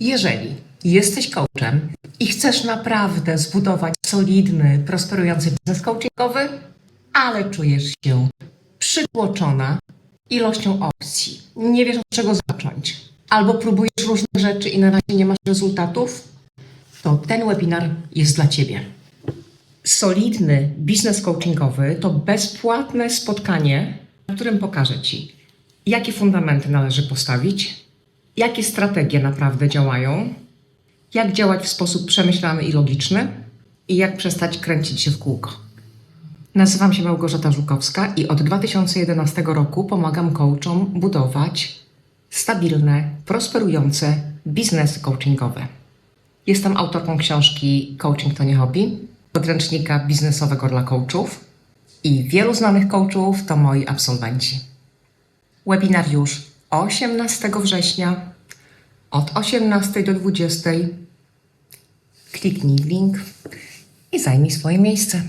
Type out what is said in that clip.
Jeżeli jesteś coachem i chcesz naprawdę zbudować solidny, prosperujący biznes coachingowy, ale czujesz się przytłoczona ilością opcji, nie wiesz od czego zacząć, albo próbujesz różnych rzeczy i na razie nie masz rezultatów, to ten webinar jest dla Ciebie. Solidny biznes coachingowy to bezpłatne spotkanie, w którym pokażę Ci, jakie fundamenty należy postawić, jakie strategie naprawdę działają, jak działać w sposób przemyślany i logiczny i jak przestać kręcić się w kółko. Nazywam się Małgorzata Żukowska i od 2011 roku pomagam coachom budować stabilne, prosperujące biznesy coachingowe. Jestem autorką książki Coaching to nie hobby, podręcznika biznesowego dla coachów i wielu znanych coachów to moi absolwenci. Webinar już 18 września od 18 do 20. Kliknij w link i zajmij swoje miejsce.